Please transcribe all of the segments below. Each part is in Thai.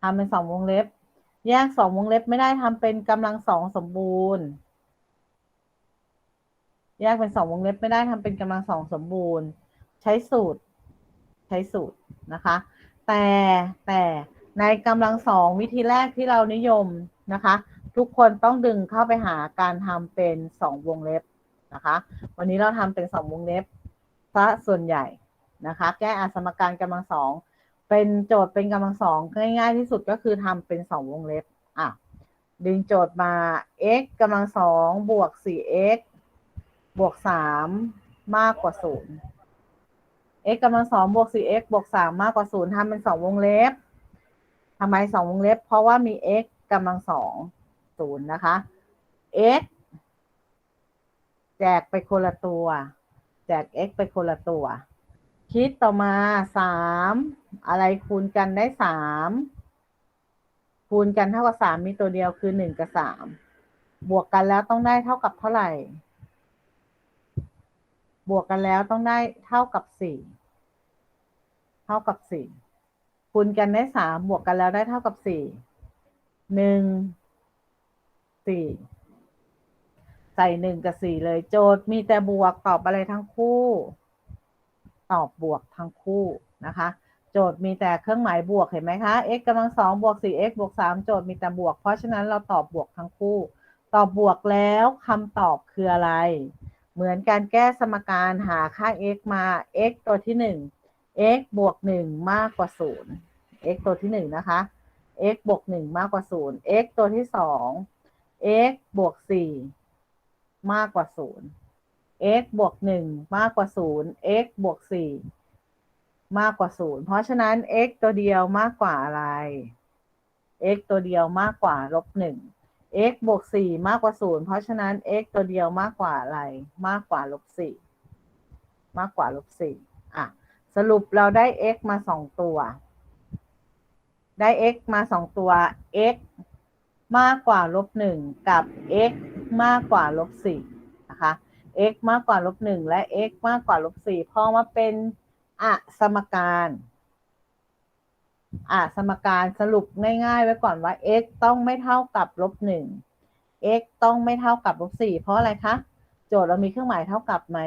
ทำเป็นสองวงเล็บ แยกสองวงเล็บไม่ได้ทำเป็นกำลังสองสมบูรณ์ แยกเป็นสองวงเล็บไม่ได้ทำเป็นกำลังสองสมบูรณ์ ใช้สูตร ใช้สูตรนะคะ แต่แต่ในกำลังสองวิธีแรกที่เรานิยมนะคะ ทุกคนต้องดึงเข้าไปหาการทำเป็นสองวงเล็บนะคะ วันนี้เราทำเป็นสองวงเล็บซะส่วนใหญ่นะคะ แก้อาสมการกำลังสอง เป็นโจทย์เป็นกำลังสองง่ายๆที่สุดก็คือทำเป็นสองวงเล็บอะดึงโจทย์มา x กำลังสองบวก 4x บวกสามมากกว่าศูนย์ x กำลังสองบวก 4x บวกสามมากกว่าศูนย์ทำเป็นสองวงเล็บทำไมสองวงเล็บ เพราะว่ามี x กำลังสองศูนย์นะคะ x แจกไปคนละตัว แจก x ไปคนละตัว คิดต่อมาสามอะไรคูณกันได้สามคูณกันเท่ากับสามมีตัวเดียวคือหนึ่งกับสามบวกกันแล้วต้องได้เท่ากับเท่าไหร่ บวกกันแล้วต้องได้เท่ากับสี่เท่ากับสี่คูณกันได้สามบวกกันแล้วได้เท่ากับสี่หนึ่งสี่ใส่หนึ่งกับสี่เลย โจทย์มีแต่บวกตอบอะไรทั้งคู่ ตอบบวกทั้งคู่นะคะ โจทย์มีแต่เครื่องหมายบวกเห็นไหมคะ x กำลังสองบวกสี่ x บวกสามโจทย์มีแต่บวก เพราะฉะนั้นเราตอบบวกทั้งคู่ ตอบบวกแล้วคำตอบคืออะไร เหมือนการแก้สมการหาค่า x มา x ตัวที่หนึ่ง x บวกหนึ่งมากกว่าศูนย์ x ตัวที่หนึ่งนะคะ x บวกหนึ่งมากกว่าศูนย์ x ตัวที่สอง x บวกสี่มากกว่าศูนย์ x บวกหนึ่งมากกว่าศูนย์ x บวกสี่มากกว่าศูนย์เพราะฉะนั้น x ตัวเดียวมากกว่าอะไร x ตัวเดียวมากกว่าลบหนึ่ง x บวกสี่มากกว่าศูนย์เพราะฉะนั้น x ตัวเดียวมากกว่าอะไร มากกว่าลบสี่มากกว่าลบสี่อะ สรุปเราได้ x มาสองตัว ได้ x มาสองตัว x มากกว่าลบหนึ่งกับ x มากกว่าลบสี่ x มากกว่าลบหนึ่งและ x มากกว่าลบสี่พอมาเป็นอะสมการอะสมการสรุปง่ายๆ ไว้ก่อนว่า x ต้องไม่เท่ากับลบหนึ่ง x ต้องไม่เท่ากับลบสี่เพราะอะไรคะ โจทย์เรามีเครื่องหมายเท่ากับไหม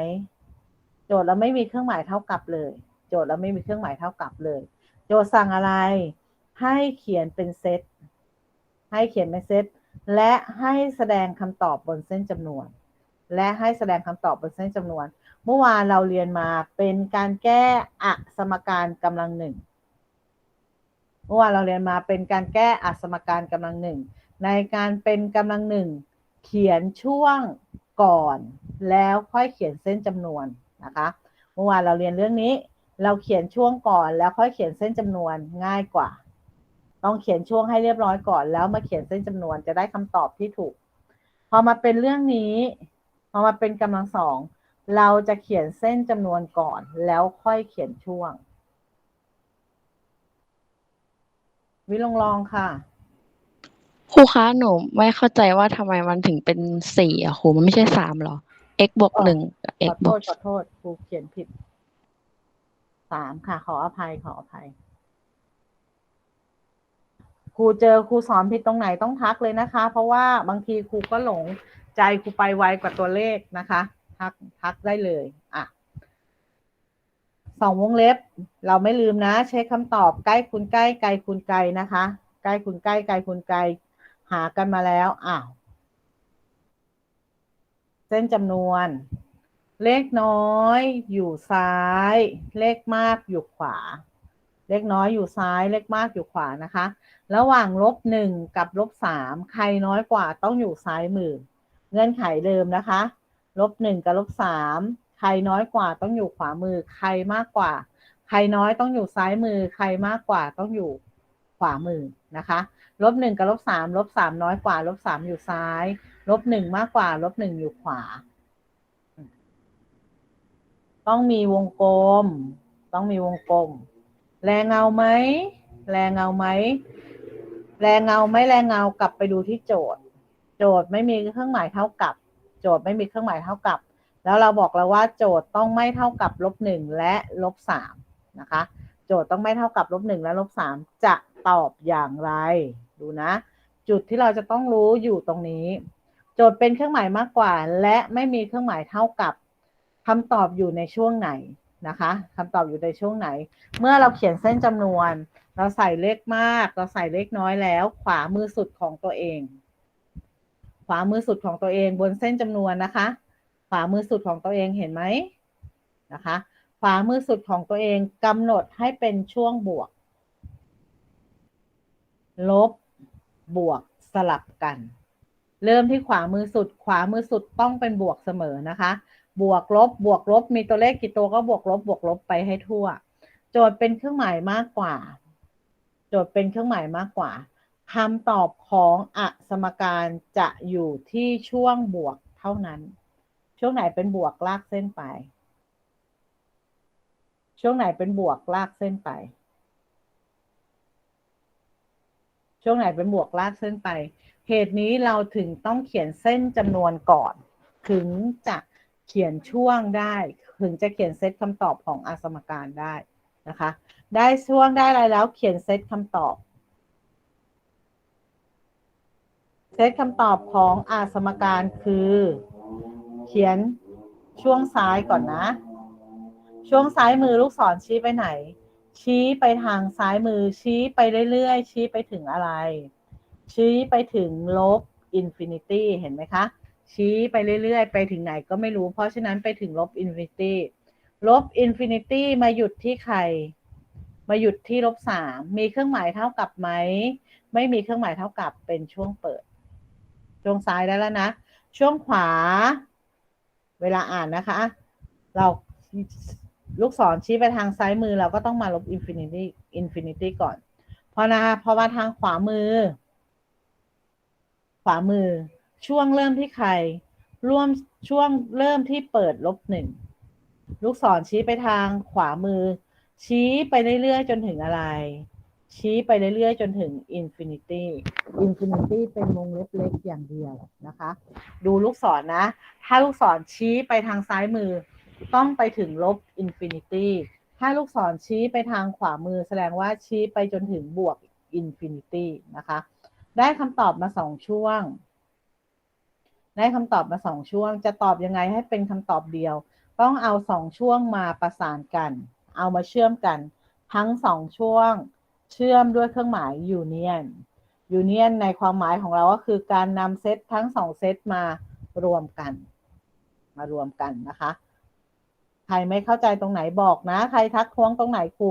โจทย์เราไม่มีเครื่องหมายเท่ากับเลย โจทย์เราไม่มีเครื่องหมายเท่ากับเลย โจทย์สั่งอะไร ให้เขียนเป็นเซต ให้เขียนเป็นเซต และให้แสดงคำตอบบนเส้นจำนวน และให้แสดงคำตอบบนเส้นจำนวน เมื่อวานเราเรียนมาเป็นการแก้อสมการกำลังหนึ่งเมื่อวานเราเรียนมาเป็นการแก้อสมการกำลังหนึ่งในการเป็นกำลังหนึ่งเขียนช่วงก่อน แล้วค่อยเขียนเส้นจำนวนนะคะเมื่อวานเราเรียนเรื่องนี้ เราเขียนช่วงก่อนแล้วค่อยเขียนเส้นจำนวนง่ายกว่า ต้องเขียนช่วงให้เรียบร้อยก่อน แล้วมาเขียนเส้นจำนวนจะได้คำตอบที่ถูก พอมาเป็นเรื่องนี้ พอมาเป็นกำลังสองเราจะเขียนเส้นจำนวนก่อนแล้วค่อยเขียนช่วง วิลองลองค่ะ ครูคะหนูไม่เข้าใจว่าทำไมมันถึงเป็นสี่อะครูมันไม่ใช่สามหรอ x บวกอ๋อหนึ่งกับข x อบโทวกษขอโทษครูเขียนผิดสามค่ะ ขออภัยขออภัยครูเจอครูสอนผิดตรงไหนต้องทักเลยนะคะ เพราะว่าบางทีครูก็หลง ใจครูไปไวกว่าตัวเลขนะคะทักทักได้เลยอะสองวงเล็บ เราไม่ลืมนะใช้คำตอบใกล้คูณใกล้ไกลคูณไกลนะคะ ใกล้คูณใกล้ไกลคูณไกลหากันมาแล้วอ้าวเส้นจำนวน เลขน้อยอยู่ซ้าย เลขมากอยู่ขวา เลขน้อยอยู่ซ้าย เลขมากอยู่ขวานะคะ ระหว่างลบหนึ่งกับลบสามใครน้อยกว่าต้องอยู่ซ้ายมือ เงื่อนไขเดิมนะคะลบหนึ่งกับลบสามใครน้อยกว่าต้องอยู่ขวามือ ใครมากกว่า ใครน้อยต้องอยู่ซ้ายมือ ใครมากกว่าต้องอยู่ขวามือนะคะลบหนึ่งกับลบสามลบสามน้อยกว่าลบสามอยู่ซ้ายลบหนึ่งมากกว่าลบหนึ่งอยู่ขวา ต้องมีวงกลม ต้องมีวงกลม แรงเงาไหมแรงเงาไหมแรงเงาไม่แรงเงากลับไปดูที่โจทย์ โจทย์ไม่มีเครื่องหมายเท่ากับ โจทย์ไม่มีเครื่องหมายเท่ากับ แล้วเราบอกแล้วว่าโจทย์ต้องไม่เท่ากับลบหนึ่งและลบสามนะคะ โจทย์ต้องไม่เท่ากับลบหนึ่งและลบสามจะตอบอย่างไร ดูนะ จุดที่เราจะต้องรู้อยู่ตรงนี้ โจทย์เป็นเครื่องหมายมากกว่า และไม่มีเครื่องหมายเท่ากับคำตอบอยู่ในช่วงไหนนะคะคำตอบอยู่ในช่วงไหน เมื่อเราเขียนเส้นจำนวน เราใส่เลขมาก เราใส่เลขน้อยแล้ว ขวามือสุดของตัวเอง ขวามือสุดของตัวเองบนเส้นจำนวนนะคะ ขวามือสุดของตัวเองเห็นไหมนะคะ ขวามือสุดของตัวเองกำหนดให้เป็นช่วงบวก ลบบวกสลับกัน เริ่มที่ขวามือสุด ขวามือสุดต้องเป็นบวกเสมอนะคะ บวกลบบวกลบมีตัวเลขกี่ตัวก็บวกลบบวกลบไปให้ทั่ว โจทย์เป็นเครื่องหมายมากกว่า โจทย์เป็นเครื่องหมายมากกว่า คำตอบของอสมการจะอยู่ที่ช่วงบวกเท่านั้น ช่วงไหนเป็นบวกลากเส้นไป ช่วงไหนเป็นบวกลากเส้นไป ช่วงไหนเป็นบวกลากเส้นไป เหตุนี้เราถึงต้องเขียนเส้นจำนวนก่อน ถึงจะเขียนช่วงได้ ถึงจะเขียนเซตคำตอบของอสมการได้นะคะ ได้ช่วงได้อะไรแล้วเขียนเซตคำตอบ เซตคำตอบของอาสมการคือ เขียนช่วงซ้ายก่อนนะ ช่วงซ้ายมือลูกศรชี้ไปไหน ชี้ไปทางซ้ายมือชี้ไปเรื่อยๆ ชี้ไปถึงอะไร ชี้ไปถึงลบอินฟินิตี้เห็นไหมคะ ชี้ไปเรื่อยๆ ไปถึงไหนก็ไม่รู้ เพราะฉะนั้นไปถึงลบอินฟินิตี้ลบอินฟินิตี้มาหยุดที่ใคร มาหยุดที่ลบสามมีเครื่องหมายเท่ากับไหม ไม่มีเครื่องหมายเท่ากับเป็นช่วงเปิด ช่วงซ้ายได้แล้วนะ ช่วงขวา เวลาอ่านนะคะ เราลูกศรชี้ไปทางซ้ายมือเราก็ต้องมาลบอินฟินิตี้อินฟินิตี้ก่อน เพอนะเพอมาทางขวามือ ขวามือ ช่วงเริ่มที่ใคร ร่วมช่วงเริ่มที่เปิดลบหนึ่งลูกศรชี้ไปทางขวามือ ชี้ไปเรื่อยๆจนถึงอะไร ชี้ไปเรื่อยๆ จนถึงอินฟินิตี้อินฟินิตี้เป็นวงเล็บเล็กอย่างเดียวนะคะ ดูลูกศรนะถ้าลูกศรชี้ไปทางซ้ายมือ ต้องไปถึงลบอินฟินิตี้ถ้าลูกศรชี้ไปทางขวามือแสดงว่าชี้ไปจนถึงบวกอินฟินิตี้นะคะ ได้คำตอบมาสองช่วง ได้คำตอบมาสองช่วง จะตอบยังไงให้เป็นคำตอบเดียว ต้องเอาสองช่วงมาประสานกัน เอามาเชื่อมกัน ทั้งสองช่วง เชื่อมด้วยเครื่องหมายยูเนียนยูเนียนในความหมายของเราก็คือการนำเซตทั้งสองเซตมารวมกัน มารวมกันนะคะ ใครไม่เข้าใจตรงไหนบอกนะ ใครทักท้วงตรงไหนครู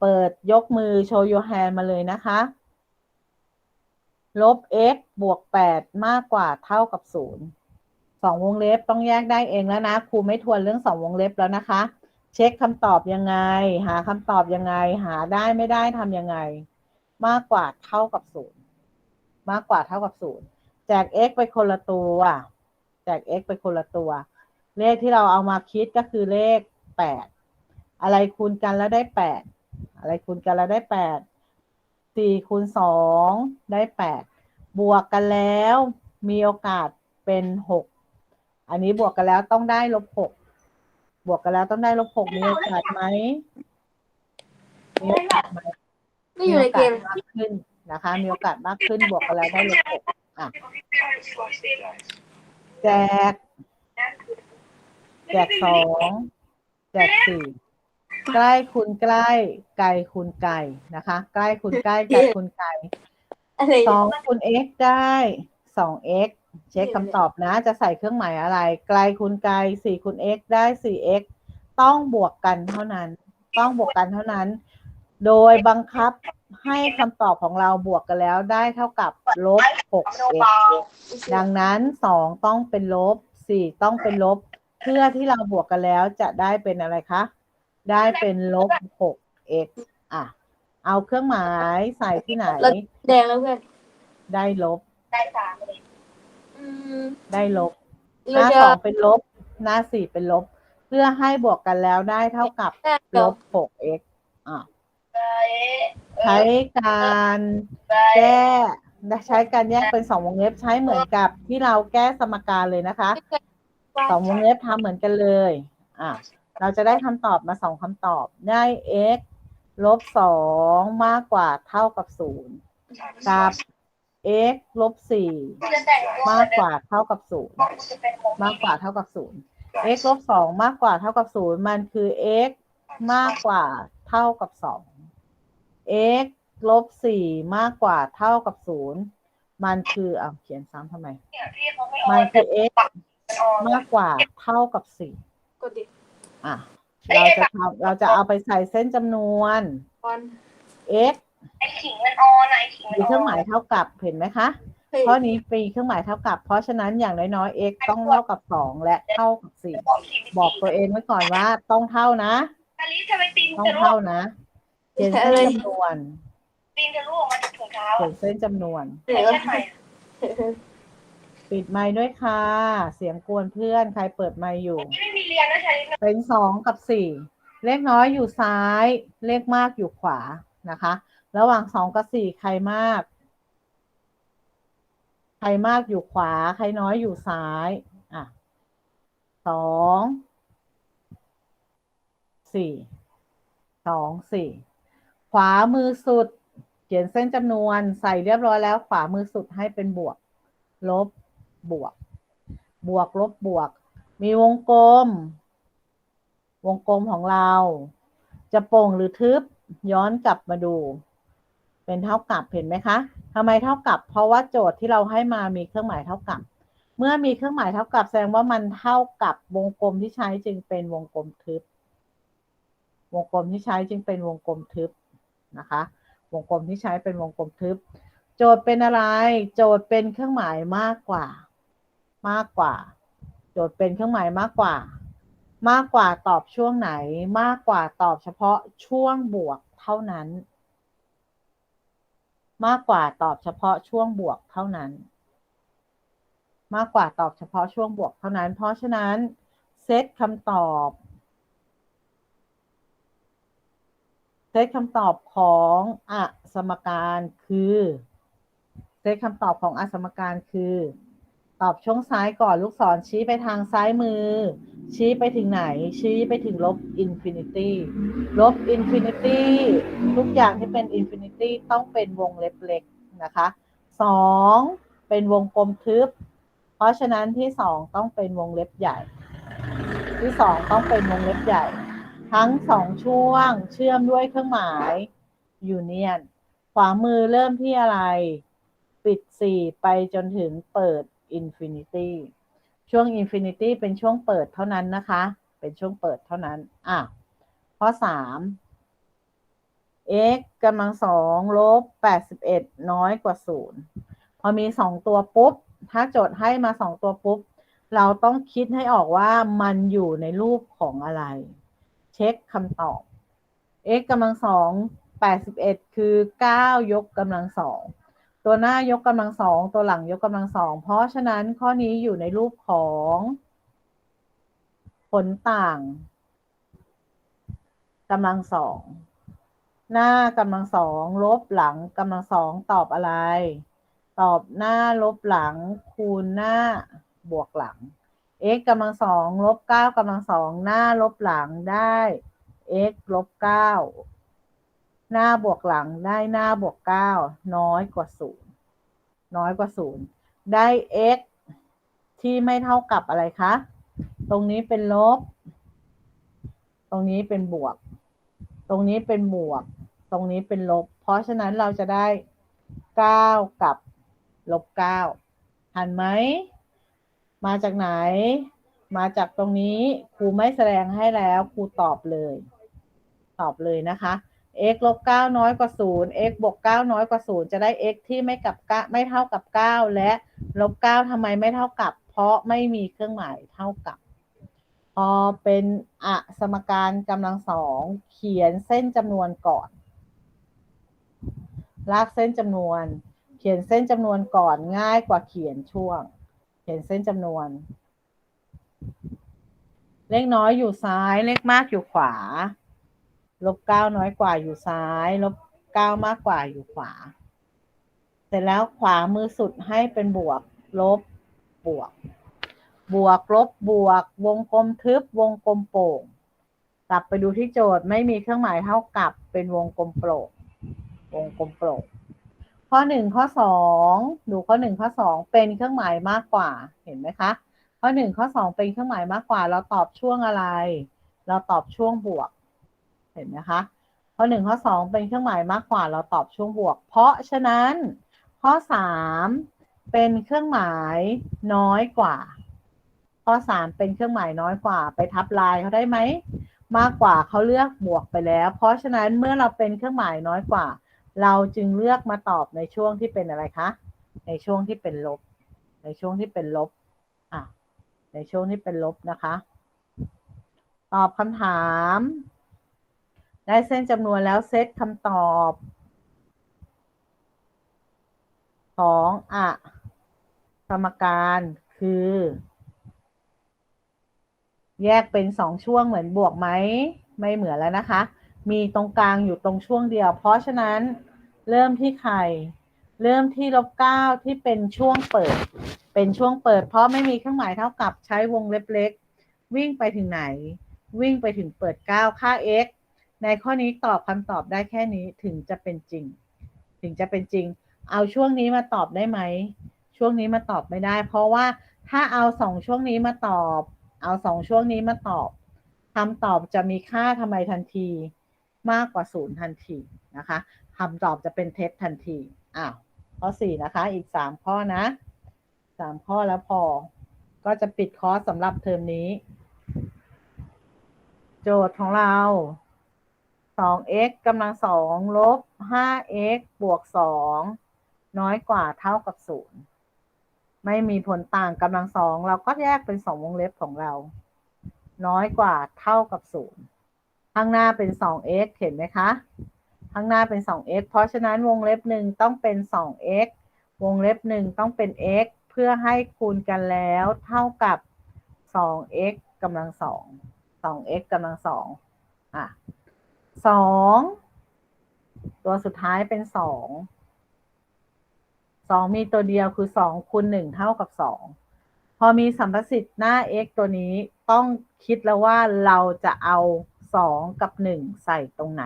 เปิดยกมือโชว์ your hand มาเลยนะคะ ลบ x บวก 8 มากกว่าเท่ากับ0สองวงเล็บต้องแยกได้เองแล้วนะ ครูไม่ทวนเรื่องสองวงเล็บแล้วนะคะ เช็คคำตอบยังไง หาคำตอบยังไง หาได้ไม่ได้ทำยังไง มากกว่าเท่ากับ0มากกว่าเท่ากับ0แจก x ไปคนละตัวแจก x ไปคนละตัว เลขที่เราเอามาคิดก็คือเลข8อะไรคูณกันแล้วได้8อะไรคูณกันแล้วได้8สี่คูณสองได้แปดบวกกันแล้วมีโอกาสเป็นหกอันนี้บวกกันแล้วต้องได้ลบหก บวกกันแล้วต้องได้ลบหกมีโอกาสไหมมีโอกาสไหมไม่อยู่ในเกมโอกาสมากขึ้นนะคะ มีโอกาสมากขึ้นบวกกันแล้วได้ลบหกอะแจก แจกสองแจกสี่ใกล้คูณใกล้ไกลคูณไกลนะคะ ใกล้คูณใกล้ไกลคูณไกลอะไรสองคูณ x ได้สอง x เช็คคำตอบนะ จะใส่เครื่องหมายอะไร ไกลคูณไกลสี่คูณ x ได้สี่ x ต้องบวกกันเท่านั้น ต้องบวกกันเท่านั้น โดยบังคับให้คำตอบของเราบวกกันแล้วได้เท่ากับลบหก x ดังนั้นสองต้องเป็นลบสี่ต้องเป็นลบ เพื่อที่เราบวกกันแล้วจะได้เป็นอะไรคะ ได้เป็นลบหก x อะ เอาเครื่องหมายใส่ที่ไหน แดงแล้วเพื่อนได้ลบอืม ได้ลบหเราน้าจะสองเป็นลบ หน้าสี่เป็นลบ เพื่อให้บวกกันแล้วได้เท่ากับลบหก x อะใช้การแก้ใช้การแยกเป็นสองวงเล็บใช้เหมือนกับที่เราแก้สมการเลยนะคะสองวงเล็บทำเหมือนกันเลย อะ เราจะได้คำตอบมาสองคำตอบ ได้ x ลลบสองมากกว่าเท่ากับศูนย์กับ x ลบสี่มากกว่าเท่ากับศูนย์มากกว่าเท่ากับศูนย์ x ลบสองมากกว่าเท่ากับศูนย์มันคือ x มากกว่าเท่ากับสอง x ลบสี่มากกว่าเท่ากับศูนย์มันคืออ่าเขียนซ้ำทำไม มันคือ x มากกว่าเท่ากับสี่กดดิอะเราจะทำเราจะเอาไปใส่เส้นจำนวนออน x ไอขิงมันออนอะไอขิงมันมีอเคอรื่องหมายเท่ากับเห็นไหมคะเฮ้ยข้อนี้มีเครื่องหมายเท่ากับ เพราะฉะนั้นอย่างน้อยๆ x ต้องเท่ากับสองและเท่ากับสี่บอกตัวเองไว้ก่อนว่าต้องเท่านะอลิซทำไมตีนต้องจะรั่วเท่านะเขียนเส้นจำนวนตีนจะรั่วออกมาจากถุงเท้าเขียอะนเส้นจำนวน เดี๋ใส่ยวเช่นใหม่อะปิดไมค์ด้วยค่ะ เสียงกวนเพื่อนใครเปิดไมค์อยู่นี่ไม่มีเรียนนะชาลิซเป็นสองกับสี่เลขน้อยอยู่ซ้าย เลขมากอยู่ขวานะคะ ระหว่างสองกับสี่ใครมาก ใครมากอยู่ขวา ใครน้อยอยู่ซ้าย อะสองสี่สองสี่ขวามือสุด เขียนเส้นจำนวนใส่เรียบร้อยแล้ว ขวามือสุดให้เป็นบวก ลบบวก บวกลบบวก มีวงกลม วงกลมของเรา จะโป่งหรือทึบย้อนกลับมาดู เป็นเท่ากับเห็นไหมคะทำไมเท่ากับ เพราะว่าโจทย์ที่เราให้มามีเครื่องหมายเท่ากับ เมื่อมีเครื่องหมายเท่ากับแสดงว่ามันเท่ากับวงกลมที่ใช้จึงเป็นวงกลมทึบ วงกลมที่ใช้จึงเป็นวงกลมทึบนะคะ วงกลมที่ใช้เป็นวงกลมทึบ โจทย์เป็นอะไร โจทย์เป็นเครื่องหมายมากกว่า มากกว่า โจทย์เป็นเครื่องหมายมากกว่า มากกว่าตอบช่วงไหน มากกว่าตอบเฉพาะช่วงบวกเท่านั้น มากกว่าตอบเฉพาะช่วงบวกเท่านั้น มากกว่าตอบเฉพาะช่วงบวกเท่านั้น เพราะฉะนั้นเซตคำตอบเซตคำตอบของอสมการคือเซตคำตอบของอสมการคือ ตอบช่วงซ้ายก่อนลูกศรชี้ไปทางซ้ายมือ ชี้ไปถึงไหน ชี้ไปถึงลบอินฟินิตี้ลบอินฟินิตี้ทุกอย่างที่เป็นอินฟินิตี้ต้องเป็นวงเล็บเล็กนะคะสองเป็นวงกลมทึบ เพราะฉะนั้นที่สองต้องเป็นวงเล็บใหญ่ ที่สองต้องเป็นวงเล็บใหญ่ ทั้งสองช่วงเชื่อมด้วยเครื่องหมายยูเนียนขวามือเริ่มที่อะไร ปิดสี่ไปจนถึงเปิดอินฟินิตี้ ช่วงอินฟินิตี้เป็นช่วงเปิดเท่านั้นนะคะ เป็นช่วงเปิดเท่านั้น อะ ข้อสาม x กำลังสองลบแปดสิบเอ็ดน้อยกว่าศูนย์พอมีสองตัวปุ๊บ ถ้าโจทย์ให้มาสองตัวปุ๊บ เราต้องคิดให้ออกว่ามันอยู่ในรูปของอะไร เช็คคำตอบ x กำลังสองแปดสิบเอ็ดคือเก้ายกกำลังสอง ตัวหน้ายกกำลังสองตัวหลังยกกำลังสองเพราะฉะนั้นข้อนี้อยู่ในรูปของผลต่างกำลังสองหน้ากำลังสองลบหลังกำลังสองตอบอะไร ตอบหน้าลบหลัง คูณหน้าบวกหลัง x กำลังสองลบเก้ากำลังสองหน้าลบหลังได้ x ลบเก้า หน้าบวกหลังได้หน้าบวกเก้าน้อยกว่าศูนย์น้อยกว่าศูนย์ได้ x ที่ไม่เท่ากับอะไรคะ ตรงนี้เป็นลบ ตรงนี้เป็นบวก ตรงนี้เป็นบวก ตรงนี้เป็นลบ เพราะฉะนั้นเราจะได้เก้ากับลบเก้าหันไหม มาจากไหน มาจากตรงนี้ ครูไม่แสดงให้แล้ว ครูตอบเลย ตอบเลยนะคะ x ลบเก้าน้อยกว่าศูนย์ x บวกเก้าน้อยกว่าศูนย์จะได้ x ที่ไม่กับไม่เท่ากับเก้าและลบเก้าทำไมไม่เท่ากับ เพราะไม่มีเครื่องหมายเท่ากับพอเป็นอสมการกำลังสอง เขียนเส้นจำนวนก่อน ลากเส้นจำนวน เขียนเส้นจำนวนก่อนง่ายกว่าเขียนช่วง เขียนเส้นจำนวน เลขน้อยอยู่ซ้าย เลขมากอยู่ขวา ลบเก้าน้อยกว่าอยู่ซ้าย ลบเก้ามากกว่าอยู่ขวา เสร็จแล้วขวามือสุดให้เป็นบวก ลบบวก บวกลบบวก วงกลมทึบ วงกลมโป่ง กลับไปดูที่โจทย์ไม่มีเครื่องหมายเท่ากับเป็นวงกลมโปร่งวงกลมโปร่งข้อหนึ่งข้อสองดูข้อหนึ่งข้อสองเป็นเครื่องหมายมากกว่าเห็นไหมคะ ข้อหนึ่งข้อสองเป็นเครื่องหมายมากกว่า เราตอบช่วงอะไร เราตอบช่วงบวก เห็นไหมคะข้อหนึ่งข้อสองเป็นเครื่องหมายมากกว่าเราตอบช่วงบวก เพราะฉะนั้นข้อสามเป็นเครื่องหมายน้อยกว่า ข้อสามเป็นเครื่องหมายน้อยกว่า ไปทับลายเขาได้ไหมมากกว่าเขาเลือกบวกไปแล้ว เพราะฉะนั้นเมื่อเราเป็นเครื่องหมายน้อยกว่า เราจึงเลือกมาตอบในช่วงที่เป็นอะไรคะ ในช่วงที่เป็นลบ ในช่วงที่เป็นลบอะในช่วงที่เป็นลบนะคะ ตอบคำถาม ได้เส้นจำนวนแล้วเซตคำตอบของอะสมการคือ แยกเป็นสองช่วงเหมือนบวกไหม ไม่เหมือนแล้วนะคะ มีตรงกลางอยู่ตรงช่วงเดียว เพราะฉะนั้นเริ่มที่ใคร เริ่มที่ลบเก้าที่เป็นช่วงเปิด เป็นช่วงเปิด เพราะไม่มีเครื่องหมายเท่ากับใช้วงเล็บเล็ก วิ่งไปถึงไหน วิ่งไปถึงเปิด9ค่า x ในข้อนี้ตอบคำตอบได้แค่นี้ถึงจะเป็นจริง ถึงจะเป็นจริง เอาช่วงนี้มาตอบได้ไหม ช่วงนี้มาตอบไม่ได้ เพราะว่าถ้าเอาสองช่วงนี้มาตอบ เอาสองช่วงนี้มาตอบคำตอบจะมีค่าทำไมทันที มากกว่าศูนย์ทันทีนะคะคำตอบจะเป็นเท็จทันทีอ้าวข้อสี่นะคะ อีกสามข้อนะสามข้อแล้วพอ ก็จะปิดคอร์สสำหรับเทอมนี้ โจทย์ของเรา 2x กำลังสองลบ 5x บวก2น้อยกว่าเท่ากับ0ไม่มีผลต่างกำลังสองเราก็แยกเป็น2วงเล็บของเรา น้อยกว่าเท่ากับ0ข้างหน้าเป็น 2x เห็นไหมคะ ข้างหน้าเป็น 2x เพราะฉะนั้นวงเล็บหนึ่งต้องเป็น 2x วงเล็บหนึ่งต้องเป็น x เพื่อให้คูณกันแล้วเท่ากับ 2x กำลังสอง 2x กำลังสองอะ สองตัวสุดท้ายเป็นสองสองมีตัวเดียวคือสองคูณหนึ่งเท่ากับสองพอมีสัมประสิทธิ์หน้า x ตัวนี้ต้องคิดแล้วว่าเราจะเอาสองกับหนึ่งใส่ตรงไหน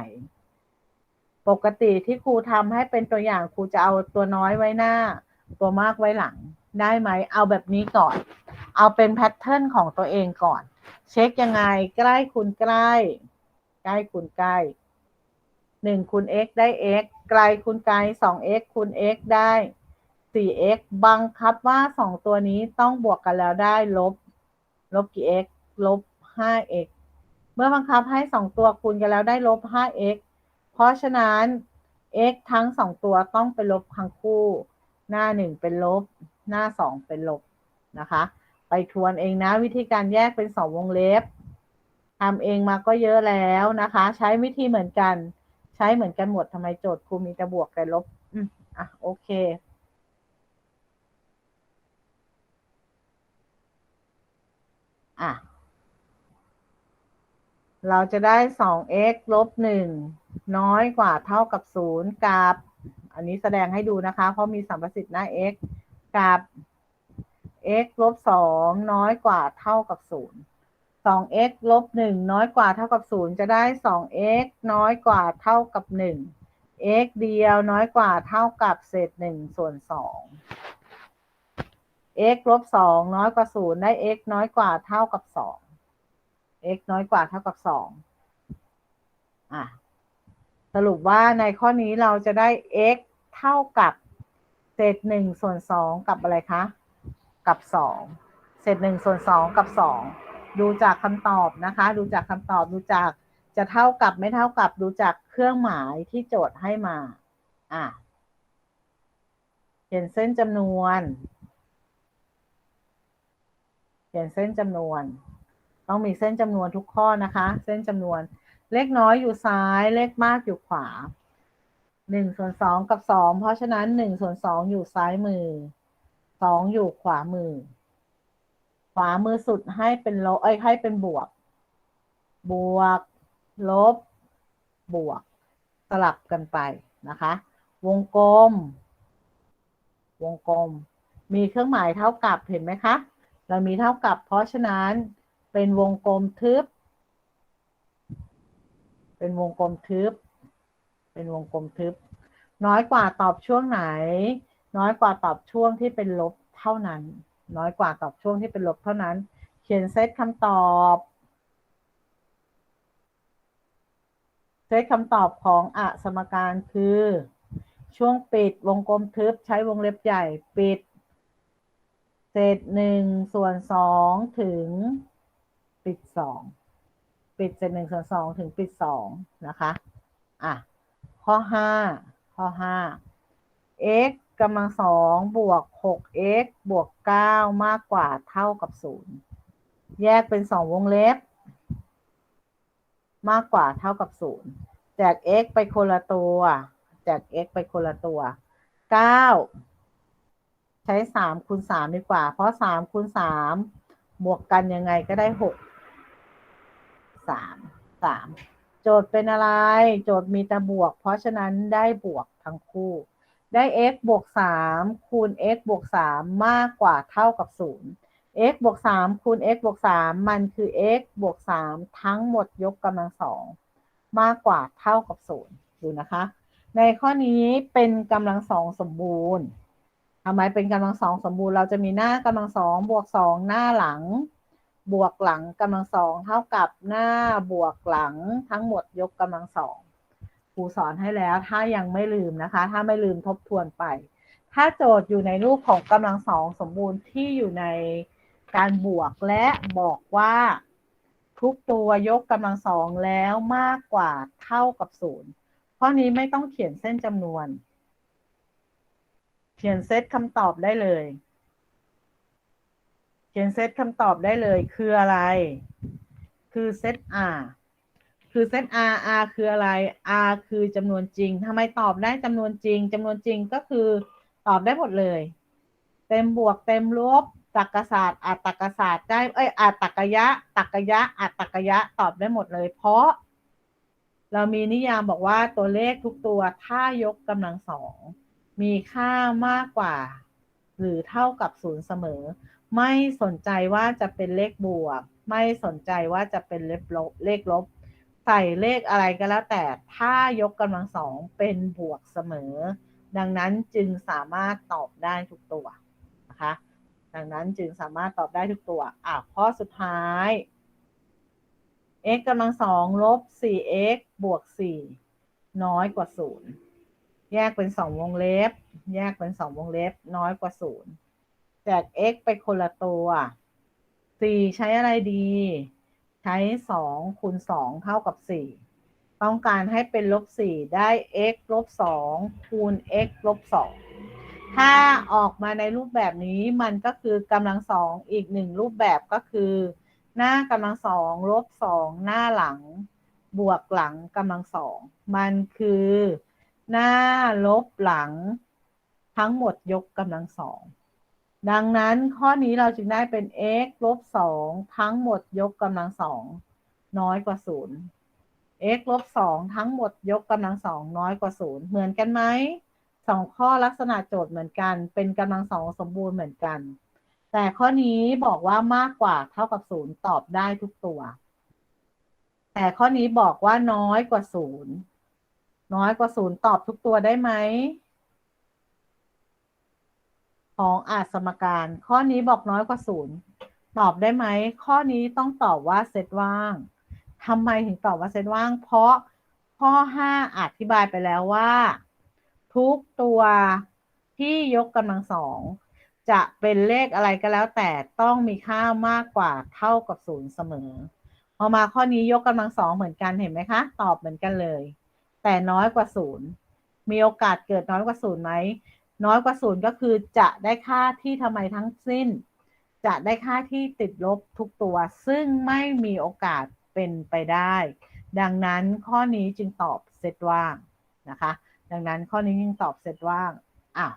ปกติที่ครูทำให้เป็นตัวอย่างครูจะเอาตัวน้อยไว้หน้า ตัวมากไว้หลังได้ไหม เอาแบบนี้ก่อน เอาเป็นแพทเทิร์นของตัวเองก่อน เช็คยังไงใกล้คูณใกล้ ใกล้คูณใกล้หนึ่งคูณ x ได้ x ไกลคูณไกลสอง x คูณ x ได้สี่ x บังคับว่าสองตัวนี้ต้องบวกกันแล้วได้ลบ ลบกี่ x ลบห้า x เมื่อบังคับให้สองตัวคูณกันแล้วได้ลบห้า x เพราะฉะนั้น x ทั้งสองตัวต้องเป็นลบทั้งคู่ หน้าหนึ่งเป็นลบ หน้าสองเป็นลบนะคะ ไปทวนเองนะวิธีการแยกเป็นสองวงเล็บ ทำเองมาก็เยอะแล้วนะคะ ใช้วิธีเหมือนกัน ใช้เหมือนกันหมดทำไมโจทย์ครูมีแต่บวกแต่ลบอืมอะโอเคอะ เราจะได้ 2x ลบ 1 น้อยกว่าเท่ากับ 0 กับ อันนี้แสดงให้ดูนะคะ เพราะมีสัมประสิทธิ์หน้า x กับ x ลบ 2 น้อยกว่าเท่ากับ 0 2x ลบ 1 น้อยกว่าเท่ากับ 0 จะได้ 2x น้อยกว่าเท่ากับ 1 x เดียวน้อยกว่าเท่ากับเศษ 1 ส่วน 2 x ลบ 2 น้อยกว่า 0 ได้ x น้อยกว่าเท่ากับ 2 x น้อยกว่าเท่ากับ 2 อะ สรุปว่าในข้อนี้เราจะได้ x เท่ากับเศษ 1 ส่วน 2 กับอะไรคะ กับ 2 เศษ 1 ส่วน 2 กับ 2 ดูจากคำตอบนะคะ ดูจากคำตอบดูจากจะเท่ากับไม่เท่ากับดูจากเครื่องหมายที่โจทย์ให้มา อะเขียนเส้นจำนวนเขียนเส้นจำนวน ต้องมีเส้นจำนวนทุกข้อนะคะ เส้นจำนวน เลขน้อยอยู่ซ้าย เลขมากอยู่ขวาหนึ่งส่วนสองกับสองเพราะฉะนั้นหนึ่งส่วนสองอยู่ซ้ายมือสองอยู่ขวามือ ขวามือสุดให้เป็นลบเอ้ยให้เป็นบวก บวก ลบ บวก สลับกันไปนะคะ วงกลม วงกลม มีเครื่องหมายเท่ากับเห็นไหมคะ เรามีเท่ากับ เพราะฉะนั้นเป็นวงกลมทึบ เป็นวงกลมทึบ เป็นวงกลมทึบ น้อยกว่าตอบช่วงไหน น้อยกว่าตอบช่วงที่เป็นลบเท่านั้น น้อยกว่าตอบช่วงที่เป็นลบเท่านั้น เขียนเซตคำตอบเซตคำตอบของอสมการคือ ช่วงปิดวงกลมทึบใช้วงเล็บใหญ่ปิด เศษหนึ่งส่วนสองถึงปิดสองปิดเศษหนึ่งส่วนสองถึงปิดสองนะคะ อะ ข้อห้าข้อห้า x กำลังสองบวกหก x บวกเก้ามากกว่าเท่ากับศูนย์แยกเป็นสองวงเล็บ มากกว่าเท่ากับศูนย์แจก x ไปคนละตัว แจก x ไปคนละตัวเก้าใช้สามคูณสามดีกว่า เพราะสามคูณสามบวกกันยังไงก็ได้หกสามสามโจทย์เป็นอะไร โจทย์มีแต่บวก เพราะฉะนั้นได้บวกทั้งคู่ ได้ x บวกสามคูณ x บวกสามากกว่าเท่ากับศูนย์ x บวกสามคูณ x บวกสามมันคือ x บวกสามทั้งหมดยกกำลังสองมากกว่าเท่ากับศูนย์ดูนะคะ ในข้อนี้เป็นกำลังสองสมบูรณ์ทำไมเป็นกำลังสองสมบูรณ์เราจะมีหน้ากำลังสองบวกสองหน้าหลัง บวกหลังกำลังสองเท่ากับหน้าบวกหลังทั้งหมดยกกำลังสอง รูสอนให้แล้ว ถ้ายังไม่ลืมนะคะ ถ้าไม่ลืมทบทวนไป ถ้าโจทย์อยู่ในรูปของกำลังสองสมบูรณ์ที่อยู่ในการบวกและบอกว่าทุกตัวยกกำลังสองแล้วมากกว่าเท่ากับศูนย์ข้อนี้ไม่ต้องเขียนเส้นจำนวน เขียนเซตคำตอบได้เลย เขียนเซตคำตอบได้เลยคืออะไร คือเซต R คือเซต R R คืออะไร R คือจำนวนจริงทำไมตอบได้จำนวนจริงจำนวนจริงก็คือตอบได้หมดเลย เต็มบวกเต็มลบตรรกศาสตร์อัตตรรกศาสตร์ได้เอ้ยอัตตรกยะตรรกยะอัตตรกยะตอบได้หมดเลย เพราะ เรามีนิยามบอกว่าตัวเลขทุกตัวถ้ายกกำลังสองมีค่ามากกว่า หรือเท่ากับศูนย์เสมอ ไม่สนใจว่าจะเป็นเลขบวก ไม่สนใจว่าจะเป็นเลขลบเลขลบ ใส่เลขอะไรก็แล้วแต่ถ้ายกกำลังสองเป็นบวกเสมอ ดังนั้นจึงสามารถตอบได้ทุกตัวนะคะดังนั้นจึงสามารถตอบได้ทุกตัวอะข้อสุดท้าย x กำลังสองลบ 4x บวก 4 น้อยกว่าศูนย์แยกเป็นสองวงเล็บ แยกเป็นสองวงเล็บ น้อยกว่าศูนย์แจก x ไปคนละตัว 4 ใช้อะไรดี ใช้2คูณ2เท่ากับ4ต้องการให้เป็นลบ4ได้ x ลบ2คูณ x ลบ2ถ้าออกมาในรูปแบบนี้มันก็คือกำลังสองอีกหนึ่งรูปแบบก็คือ หน้ากำลังสองลบสองหน้าหลัง บวกหลังกำลังสองมันคือ หน้าลบหลัง ทั้งหมดยกกำลังสอง ดังนั้นข้อนี้เราจึงได้เป็น x ลบสองทั้งหมดยกกำลังสองน้อยกว่าศูนย์ x ลบสองทั้งหมดยกกำลังสองน้อยกว่าศูนย์เหมือนกันไหมสองข้อลักษณะโจทย์เหมือนกัน เป็นกำลังสองสมบูรณ์เหมือนกัน แต่ข้อนี้บอกว่ามากกว่าเท่ากับศูนย์ตอบได้ทุกตัว แต่ข้อนี้บอกว่าน้อยกว่าศูนย์น้อยกว่าศูนย์ตอบทุกตัวได้ไหม ของอาสมการ ข้อนี้บอกน้อยกว่าศูนย์ตอบได้ไหม ข้อนี้ต้องตอบว่าเซตว่างทำไมถึงตอบว่าเซตว่าง เพราะข้อห้าอธิบายไปแล้วว่า ทุกตัวที่ยกกำลังสองจะเป็นเลขอะไรก็แล้วแต่ต้องมีค่ามากกว่าเท่ากับศูนย์เสมอ พอมาข้อนี้ยกกำลังสองเหมือนกันเห็นไหมคะ ตอบเหมือนกันเลย แต่น้อยกว่าศูนย์มีโอกาสเกิดน้อยกว่าศูนย์ไหม น้อยกว่าศูนย์ก็คือจะได้ค่าที่ทำไมทั้งสิ้น จะได้ค่าที่ติดลบทุกตัว ซึ่งไม่มีโอกาสเป็นไปได้ ดังนั้นข้อนี้จึงตอบเซตว่างนะคะ ดังนั้นข้อนี้จึงตอบเซตว่างอะ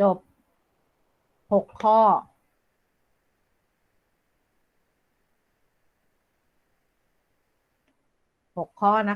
จบหกข้อหกข้อนะคะ